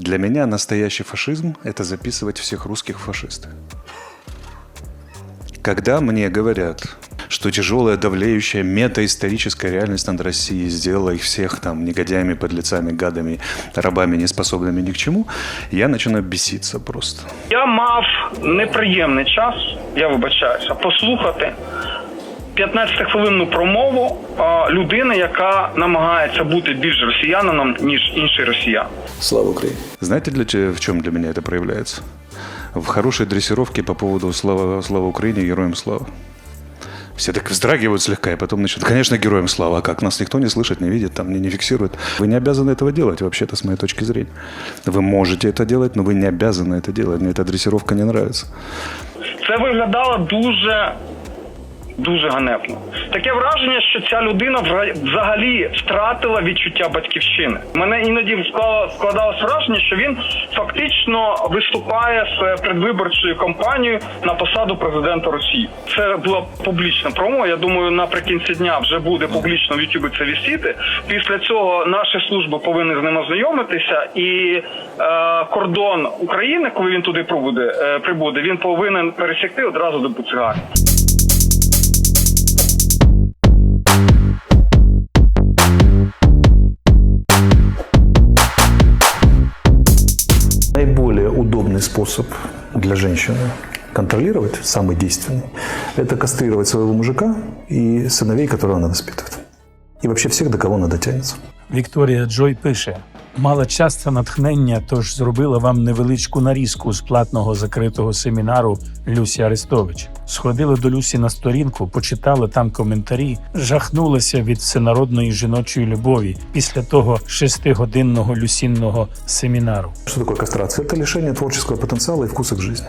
Для меня настоящий фашизм – это записывать всех русских в фашисты. Когда мне говорят, что тяжелая, давлеющая метаисторическая реальность над Россией сделала их всех там негодяями, подлецами, гадами, рабами, неспособными ни к чему, я начинаю беситься просто. Я мав неприємний час, я вибачаюся, послухати 15-хвилинну промову а, людини, яка намагається бути більш росіянином, ніж інший росіян. Слава Украине! Знаете, для, че- в чем для меня это проявляется? В хорошей дрессировке по поводу слава, слава Украине, героям слава. Все так вздрагивают слегка, и потом начнут, конечно, героям слава, а как? Нас никто не слышит, не видит, там не, не фиксирует. Вы не обязаны этого делать, вообще-то, с моей точки зрения. Вы можете это делать, но вы не обязаны это делать. Мне эта дрессировка не нравится. Це виглядало дуже. Дуже ганебно. Таке враження, що ця людина взагалі втратила відчуття батьківщини. Мене іноді складалось враження, що він фактично виступає з предвиборчою кампанією на посаду президента Росії. Це була публічна промова. Я думаю, наприкінці дня вже буде публічно в Ютубі це вісіти. Після цього наші служби повинні з ним ознайомитися, і е, кордон України, коли він туди прибуде, е, прибуде, він повинен пересікти одразу до Буцегарі. способ для женщины контролировать, самый действенный, это кастрировать своего мужика и сыновей, которые она воспитывает. И вообще всех, до кого она дотянется. Вікторія Джой пише: мала час та натхнення, тож зробила вам невеличку нарізку з платного закритого семінару Люсі Арестович. Сходила до Люсі на сторінку, почитала там коментарі, жахнулася від всенародної жіночої любові після того шестигодинного люсінного семінару. Что такое кастрация? Это лишение творческого потенциала и вкуса к жизни.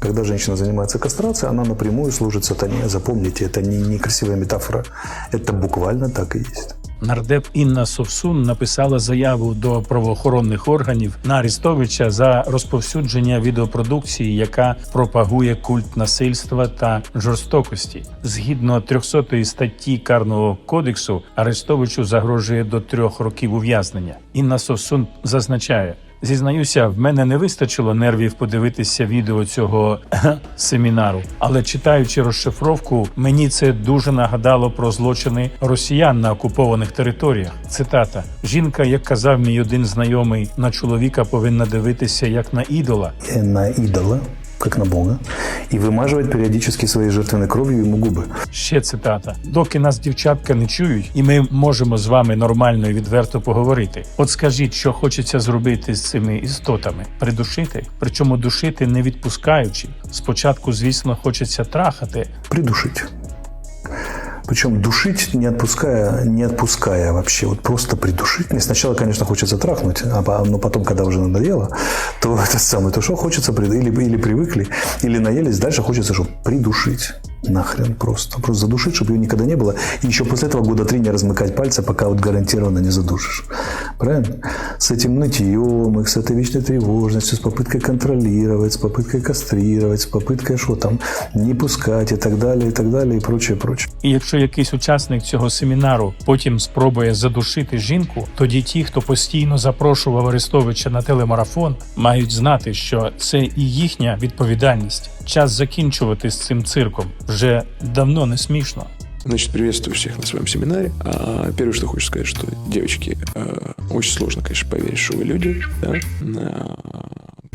Когда женщина занимается кастрацией, она напрямую служит сатане. Запомните, это не некрасивая метафора. Это буквально так и есть. Нардеп Інна Совсун написала заяву до правоохоронних органів на Арестовича за розповсюдження відеопродукції, яка пропагує культ насильства та жорстокості. Згідно 300 статті Карного кодексу, Арестовичу загрожує до трьох років ув'язнення. Інна Совсун зазначає. Зізнаюся, в мене не вистачило нервів подивитися відео цього семінару, але читаючи розшифровку, мені це дуже нагадало про злочини росіян на окупованих територіях. Цитата: жінка, як казав мій один знайомий, на чоловіка повинна дивитися як на ідола. И на идола, как на Бога, и вимажувати періодично свої жертвенной кров'ю йому губи. Ще цитата: доки нас дівчатка не чують, і ми можемо з вами нормально і відверто поговорити. От скажіть, що хочеться зробити з цими істотами: придушити, причому душити не відпускаючи. Спочатку, звісно, хочеться трахати, Придушить. Причем душить, не отпуская, не отпуская вообще, вот просто придушить. Мне сначала, конечно, хочется трахнуть, но потом, когда уже надоело, то это самое, то что хочется, или, или привыкли, или наелись, дальше хочется, что придушить Нахрен просто. Просто задушить, чтобы ее никогда не было. И еще после этого года три не размыкать пальцы, пока вот гарантированно не задушишь. Правильно? С этим нытьем, их, с этой вечной тревожностью, с попыткой контролировать, с попыткой кастрировать, с попыткой что там, не пускать и так далее, и так далее, и прочее, прочее. І якщо якийсь учасник цього семінару потім спробує задушити жінку, тоді ті, хто постійно запрошував Арестовича на телемарафон, мають знати, що це і їхня відповідальність. Час закінчувати з цим цирком вже давно не смішно. Значит, приветствую всех на своем семинаре. А, Первое, что хочу сказать, что, девочки, э, очень сложно, конечно, поверить, что вы люди, да. А,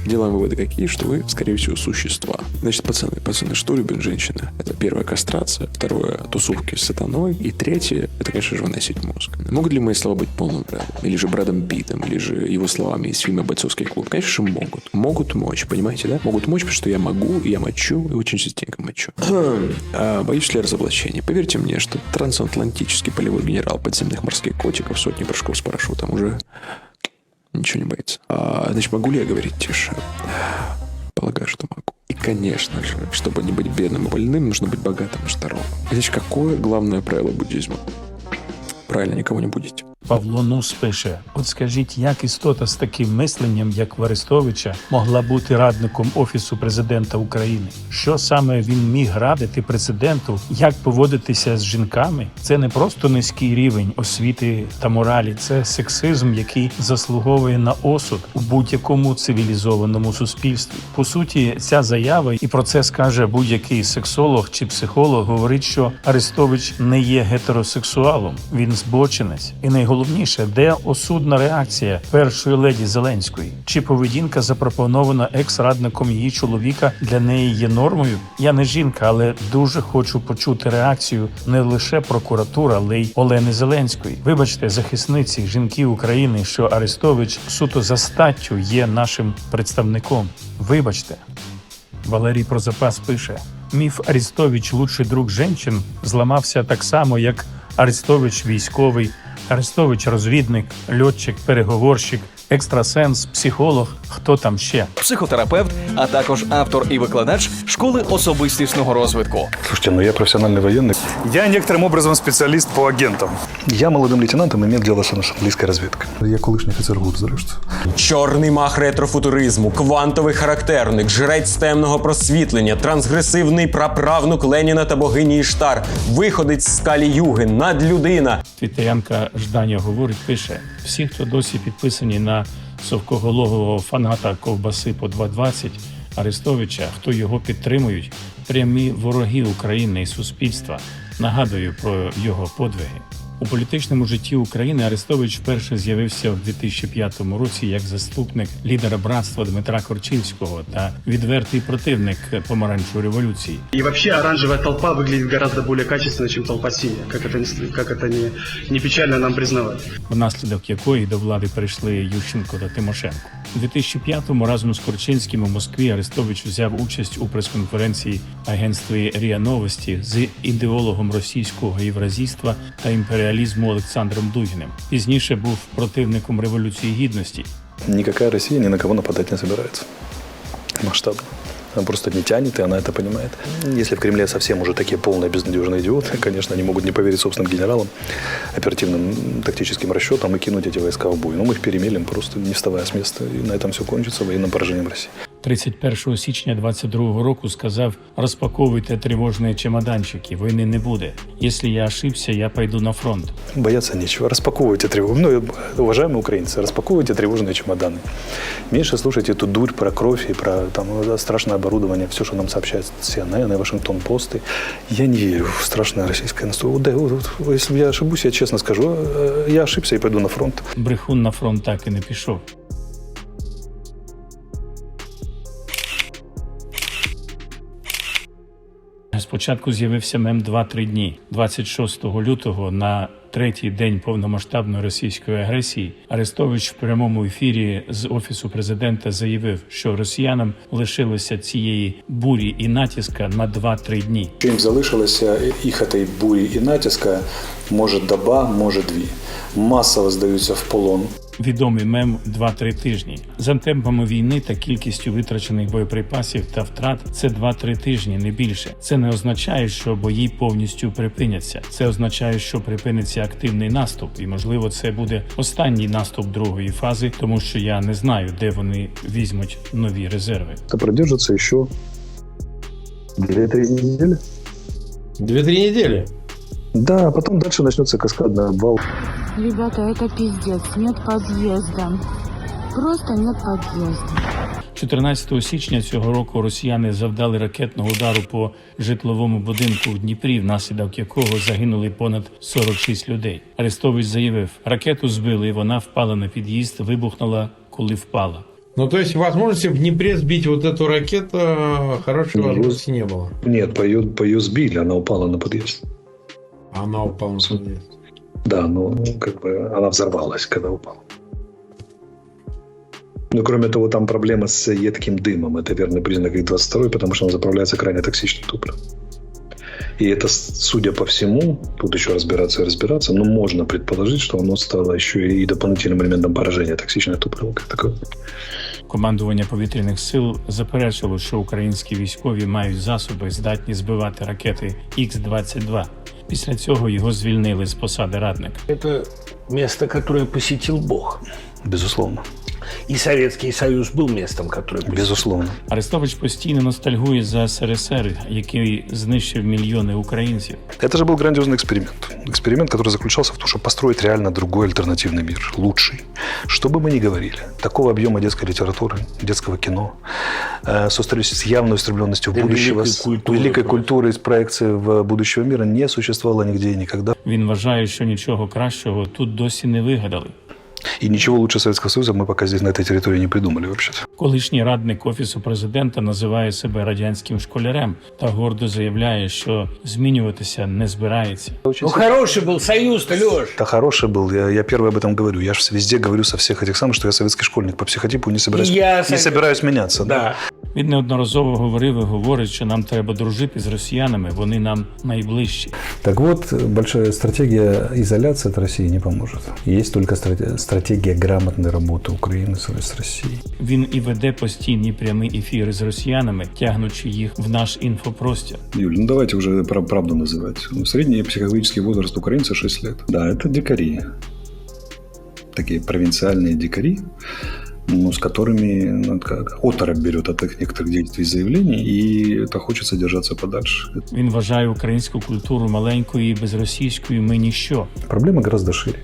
Делаем выводы какие, что вы, скорее всего, существа. Значит, пацаны, пацаны, что любят женщины? Это первое кастрация, второе тусовки с сатаной, и третье, это, конечно же, выносить мозг. Могут ли мои слова быть полным Брэдом? Или же Брэдом Питом? Или же его словами из фильма «Бойцовский клуб»? Конечно могут. Могут мочь, понимаете, да? Могут мочь, потому что я могу, я мочу, и очень частенько мочу. А, Боюсь ли разоблачения? Поверьте мне, что трансатлантический полевой генерал подземных морских котиков сотни прыжков с парашютом уже ничего не боится. А, значит, могу ли я говорить тише? Полагаю, что могу. И, конечно же, чтобы не быть бедным и больным, нужно быть богатым и здоровым. Значит, какое главное правило буддизма? Правильно, никого не будете. Павло Нус пише: От скажіть, як істота з таким мисленням, як Арестовича, могла бути радником офісу президента України? Що саме він міг радити президенту, як поводитися з жінками? Це не просто низький рівень освіти та моралі, це сексизм, який заслуговує на осуд у будь-якому цивілізованому суспільстві. По суті, ця заява, і про це скаже будь-який сексолог чи психолог, говорить, що Арестович не є гетеросексуалом, він збочинець. І найголовніше, де осудна реакція першої леді Зеленської? Чи поведінка запропонована екс-радником її чоловіка для неї є нормою? Я не жінка, але дуже хочу почути реакцію не лише прокуратура, але й Олени Зеленської. Вибачте, захисниці жінки України, що Арестович суто за статтю є нашим представником. Вибачте. Валерій Прозапас пише: міф Арестович лучший друг женщин зламався так само, як Арестович військовий, Арестович розвідник, льотчик, переговорщик, екстрасенс, психолог, хто там ще. психотерапевт, а також автор і викладач школи особистісного розвитку. Слушайте, ну я профессиональный военный. Я некоторым образом специалист по агентам. Я молодым лейтенантом имел дело с английской разведкой. Я колышний офицер ГУР, зрештою. Чорний мах ретрофутуризму, квантовий характерник, жрець темного просвітлення, трансгресивний праправнук Леніна та богині Іштар, виходець з Калі Юги, надлюдина. Твітерянка Жданя говорить, пише: всі, хто досі підписані на совкоголового фаната ковбаси по 2.20 Арестовича, хто його підтримують, прямі вороги України і суспільства. Нагадую про його подвиги. У політичному житті України Арестович вперше з'явився в 2005 році як заступник лідера братства Дмитра Корчинського та відвертий противник помаранчевої революції. И вообще оранжевая толпа выглядит гораздо более качественно, чем толпа синяя, как это, не, как это не, не печально нам признавать. внаслідок якої до влади прийшли Ющенко та Тимошенко. У 2005-му разом з Корчинським у Москві Арестович взяв участь у прес-конференції агентстві РІА Новості з ідеологом російського євразійства та імперіалізму Олександром Дугіним. Пізніше був противником революції гідності. Ніяка Росія ні на кого нападать не збирається Масштабно. Она просто не тянет, и она это понимает. Если в Кремле совсем уже такие полные безнадежные идиоты, конечно, они могут не поверить собственным генералам, оперативным тактическим расчетам и кинуть эти войска в бой. Но мы их перемелим просто не вставая с места, и на этом все кончится военным поражением России. 31 січня 22 року сказав: розпаковуйте тривожні чемоданчики, війни не буде. Якщо я ошибся, я пойду на фронт. Бояться нечего. Распаковывайте тревогу. Ну, уважаемые украинцы, распаковывайте тревожные чемоданы. Меньше слушайте эту дурь про кровь и про там, э, страшное оборудование, все, что нам сообщает CNN и Вашингтон Посты. Я не верю в страшное российское настроение. Вот, да, вот, вот, если я ошибусь, я честно скажу, э, я ошибся и пойду на фронт. Брехун на фронт так і не пішов. Спочатку з'явився мем 2-3 дні. 26 лютого на третій день повномасштабної російської агресії Арестович в прямому ефірі з офісу президента заявив, що росіянам лишилося цієї бурі і натиска на 2-3 дні. Їм залишилося їх этой бурі і натиска може доба, може дві. Масово здаються в полон. Відомий мем 2-3 тижні. За темпами війни та кількістю витрачених боєприпасів та втрат це 2-3 тижні, не більше. Це не означає, що бої повністю припиняться. Це означає, що припиниться активний наступ, і можливо, це буде останній наступ другої фази, тому що я не знаю, де вони візьмуть нові резерви. Это продержится еще 2-3 недели. Две-три недели. Да, а потом дальше начнется каскадный обвал. Ребята, это пиздец. Нет подъезда. Просто нет подъезда. 14 січня цього року росіяни завдали ракетного удару по житловому будинку в Дніпрі, внаслідок якого загинули понад 46 людей. Арестович заявив, ракету збили, і вона впала на під'їзд, вибухнула, коли впала. Ну, то есть возможности в Днепре сбить вот эту ракету хорошей Ну, возможности не было. Нет, по ее, по ее сбили, она упала на подъезд. А Она упала на подъезд. Да, но как бы она взорвалась, когда упала. Ну, кроме того, там проблема с едким дымом. Это верный признак их 22 потому что он заправляется крайне токсичным топливом. И это, судя по всему, тут еще разбираться и разбираться, но можно предположить, что оно стало еще и дополнительным элементом поражения токсичное топливо как таковое. Командування повітряних сил заперечило, що українські військові мають засоби, здатні збивати ракети Х-22. Після цього його звільнили з посади радника. Це місце, которое посетил Бог. Безусловно И Советский Союз был местом, которое посетил. Безусловно. Арестович постійно ностальгує за СРСР, який знищив мільйони українців. Это же был грандиозный эксперимент. Эксперимент, который заключался в том, чтобы построить реально другой альтернативный мир, лучший. Что бы мы ни говорили, такого объема детской литературы, детского кино, э, с, устр- с явной устремленностью в Да будущего, великой с культуры великой просто. культуры, с проекции в будущего мира не существовало нигде и никогда. Він вважає, що нічого кращого тут досі не вигадали. И ничего лучше Советского Союза мы пока здесь, на этой территории, не придумали вообще-то. Колишній радник офісу президента називає себе радянським школярем та гордо заявляє, що змінюватися не збирається. Ну, хороший был Союз-то, Леш. Да хороший был, я, я первый об этом говорю. Я же везде говорю со всех этих самых, что я советский школьник по психотипу не собираюсь, И я не совет- собираюсь меняться. Да. Він неодноразово говорив і говорить, що нам треба дружити з росіянами, вони нам найближчі. Так вот, большая стратегия изоляции от России не поможет. Есть только страте- стратегия грамотной работы Украины с с Россией. Він і веде постійні прямі ефіри з росіянами, тягнучи їх в наш інфопростір. Юль, ну давайте уже пра- правду называть. Ну, Средний психологический возраст украинца 6 лет. Да, это дикари. Такие провинциальные дикари, ну, с которыми ну, как, оторопь берет от их некоторых действий и заявлений, и это хочется держаться подальше. Він вважає українську культуру маленькою і без російської ми ніщо. Проблема гораздо шире.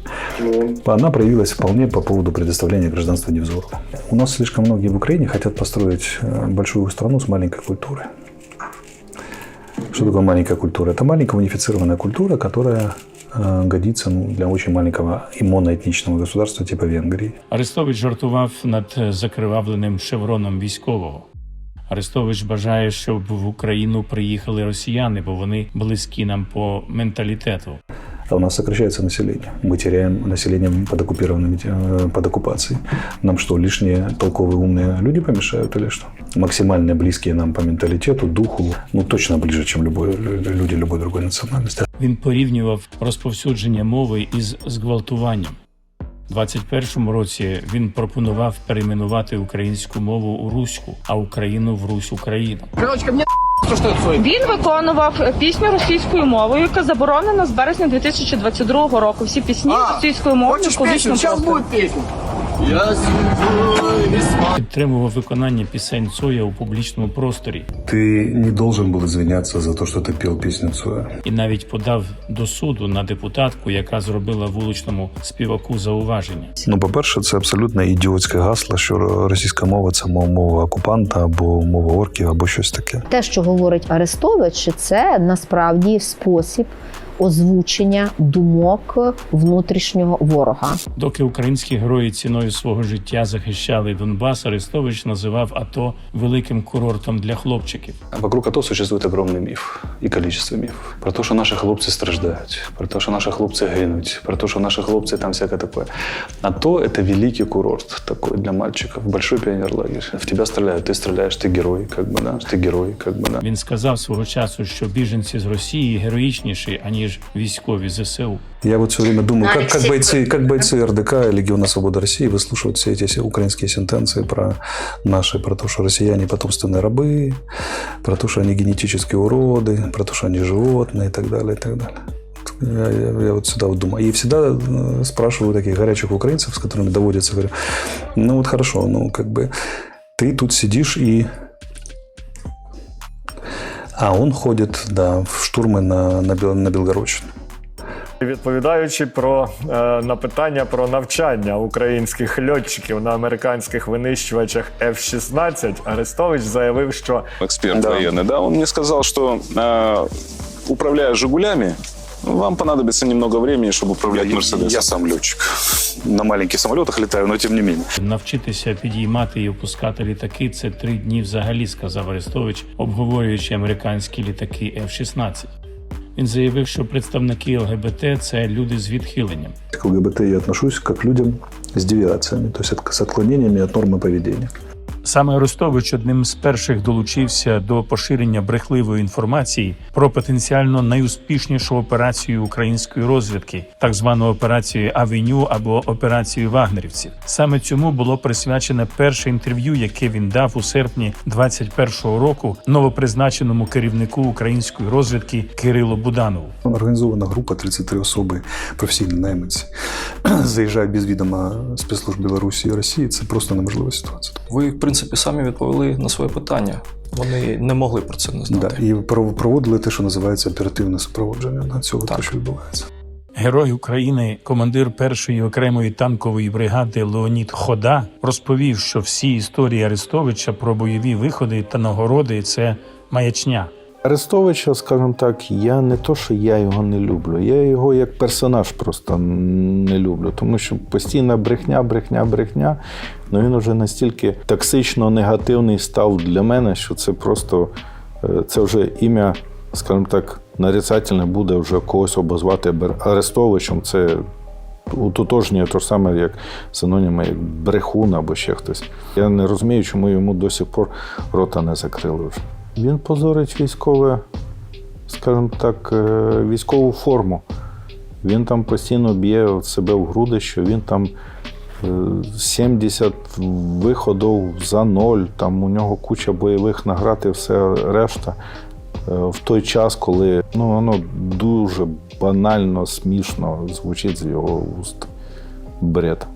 Она проявилась вполне по поводу предоставления гражданства Невзорову. У нас слишком многие в Украине хотят построить э, большую страну с маленькой культурой. Что такое маленькая культура? Это маленькая унифицированная культура, которая э, годится ну, для очень маленького и моноэтничного государства типа Венгрии. Арестович жартував над закривавленим шевроном військового. Арестович бажає, щоб в Україну приїхали росіяни, бо вони близькі нам по менталітету. А у нас сокращается население. Мы теряем население под, оккупированными, э, под оккупацией. Нам что, лишние толковые умные люди помешают или что? Максимально близкие нам по менталитету, духу, ну точно ближе, чем любой, люди любой другой национальности. Він порівнював розповсюдження мови із зґвалтуванням. У 21-му році він пропонував перейменувати українську мову у руську, а Україну в Русь Україну. він виконував пісню російською мовою, яка заборонена з березня 2022 року. Всі пісні російською мовою публічно просто. Підтримував виконання пісень Цоя у публічному просторі Ты не должен был извиняться за то, что ты пел песню Цоя. і навіть подав до суду на депутатку, яка зробила вуличному співаку зауваження. Ну, по-перше, це абсолютно ідіотське гасло, що російська мова це мова мова окупанта або мова орків, або щось таке. Те, що говорить Арестович, це насправді спосіб озвучення думок внутрішнього ворога. Доки українські герої ціною свого життя захищали Донбас, Арестович називав АТО великим курортом для хлопчиків. Вокруг АТО существует огромный миф и количество мифов. Про то, что наши хлопцы страждают, про то, что наши хлопцы гинуть, про то, что наши хлопцы там всякое такое. АТО – это великий курорт такой для мальчиков, большой пионерлагерь. В тебя стреляют, ты стреляешь, ты герой, как бы, да, ты герой, как бы, да. Він сказав свого часу, що біженці з Росії героїчніші аніж військові ЗСУ. Я вот все время думаю, как, как, бойцы, как бойцы РДК и Легиона Свободы России выслушивают все эти все украинские сентенции про наши, про то, что россияне потомственные рабы, про то, что они генетические уроды, про то, что они животные и так далее, и так далее. Я, я- я вот всегда вот думаю. И всегда э, спрашиваю таких горячих украинцев, с которыми доводится, говорю, ну вот хорошо, ну как бы ты тут сидишь и а он ходит, да, в штурмы на, на, Бел- на Белгородчину. Відповідаючи про е, на питання про навчання українських льотчиків на американських винищувачах F-16, Арестович заявив, що эксперт военный, да, он мне сказал, что э, управляя «Жигулями», вам понадобится немного времени, чтобы управлять «Мерседесом». Я сам летчик. На маленьких самолетах летаю, но тем не менее. Навчитися підіймати і опускати літаки це три дні взагалі, сказав Арестович, обговорюючи американські літаки F-16. Він заявив, що представники ЛГБТ це люди з відхиленням. К ЛГБТ я отношусь как к людям с девиациями, то есть от- с отклонениями от нормы поведения. Саме Арестович одним з перших долучився до поширення брехливої інформації про потенціально найуспішнішу операцію української розвідки, так звану операцію Авеню або операцію вагнерівців. Саме цьому було присвячене перше інтерв'ю, яке він дав у серпні 21-го року новопризначеному керівнику української розвідки Кирилу Буданову. Организована группа 33 особи, професійні найманці, заїжджають без відома спецслужб Білорусі і Росії. Це просто неможлива ситуація. Ви, в принципі, самі відповіли на своє питання. Вони не могли про це не знати. Да, і пров- проводили те, що називається оперативне супроводження на цього, те, що відбувається. Герой України, командир першої окремої танкової бригади Леонід Хода розповів, що всі історії Арестовича про бойові виходи та нагороди це маячня. Арестовича, скажімо так, я не то, що я його не люблю, я його як персонаж просто не люблю, тому що постійна брехня, брехня, брехня. Ну він вже настільки токсично негативний став для мене, що це просто е, це вже ім'я, скажімо так, нарицательне буде вже когось обозвати Арестовичем. Це утотожнює те ж саме, як синоніми, як брехун або ще хтось. Я не розумію, чому йому до сих пор рота не закрили вже. Він позорить військове, скажімо так, е, військову форму. Він там постійно б'є себе в груди, що він там е, 70 виходів за ноль, там у нього куча бойових наград і все решта. Е, В той час, коли ну, воно дуже банально, смішно звучить з його уст. Бред.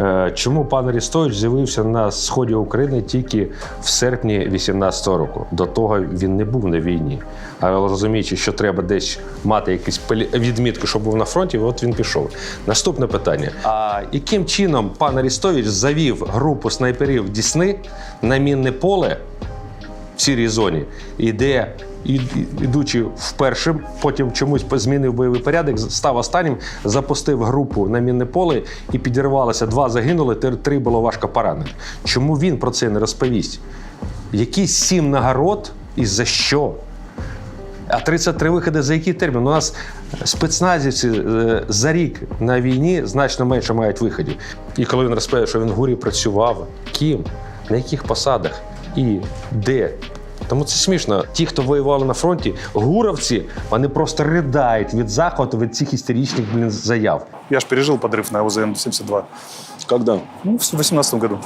Е, Чому пан Арістович з'явився на сході України тільки в серпні 18-го року? До того він не був на війні. А розуміючи, що треба десь мати якісь пелі- відмітки, щоб був на фронті, от він пішов. Наступне питання: а яким чином пан Арістович завів групу снайперів Дісни на мінне поле в сірій зоні, і де, ідучи вперше, потім чомусь змінив бойовий порядок, став останнім, запустив групу на мінне поле і підірвалося. Два загинули, три було важко поранених. Чому він про це не розповість? Які сім нагород і за що? А 33 виходи за який термін? У нас спецназівці е, за рік на війні значно менше мають виходів. І коли він розповідає, що він в гурі працював, ким, на яких посадах і де. Тому це смішно. Ті, хто воювали на фронті, гуровці, вони просто ридають від захвату від цих істеричних блін, заяв. Я ж пережил подрыв на ОЗМ-72. Когда? Ну, в 18 году.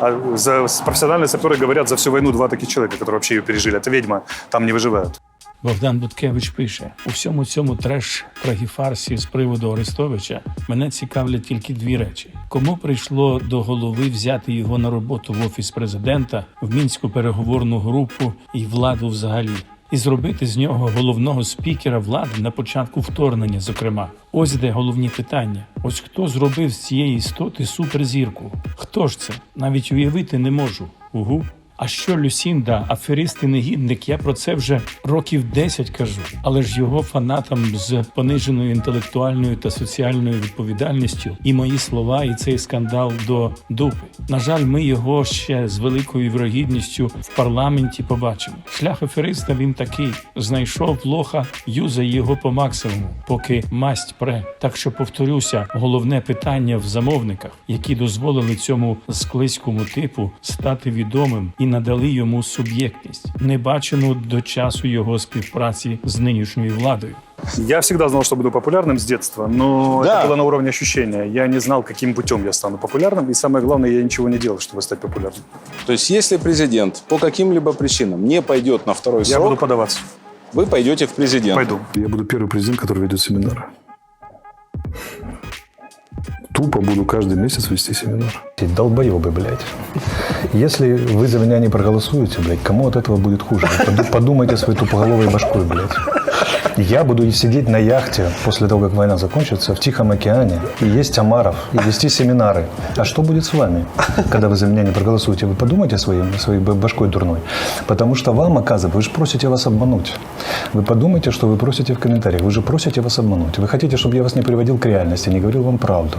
А за, с- профессиональные саперы говорят, за всю войну два таких человека, которые вообще ее пережили. Это ведьма, там не выживают. Богдан Буткевич пише: у всьому цьому треш трагіфарсі з приводу Арестовича мене цікавлять тільки дві речі: кому прийшло до голови взяти його на роботу в офіс президента, в мінську переговорну групу і владу взагалі. І зробити з нього головного спікера влади на початку вторгнення, зокрема, ось де головні питання: ось хто зробив з цієї істоти суперзірку? Хто ж це? Навіть уявити не можу. Угу. А що Люсінда, аферист і негідник, я про це вже років 10 кажу. Але ж його фанатам з пониженою інтелектуальною та соціальною відповідальністю і мої слова, і цей скандал до дупи. На жаль, ми його ще з великою вірогідністю в парламенті побачимо. Шлях афериста він такий: знайшов лоха, юзай його по максимуму, поки масть пре. Так що повторюся, головне питання в замовниках, які дозволили цьому склизькому типу стати відомим і надали йому суб'єктність, небачену до часу його співпраці з нинішньою владою. Я всегда знал, что буду популярным с детства, но Да. это было на уровне ощущения. Я не знал, каким путем я стану популярным, и самое главное, я ничего не делал, чтобы стать популярным. То есть, если президент по каким-либо причинам не пойдет на второй Я срок, буду подаваться. вы пойдете в президент. Пойду. Я буду первый президент, который ведет семинары. Тупо буду каждый месяц вести семинар. Долбоебы, блядь. Если вы за меня не проголосуете, блядь, кому от этого будет хуже? Подумайте своей тупоголовой башкой, блядь. Я буду сидеть на яхте после того, как война закончится, в Тихом океане, и есть омаров, и вести семинары. А что будет с вами, когда вы за меня не проголосуете? Вы подумайте своим, своей башкой дурной. Потому что вам, оказывается, вы же просите вас обмануть. Вы подумайте, что вы просите в комментариях. Вы же просите вас обмануть. Вы хотите, чтобы я вас не приводил к реальности, не говорил вам правду.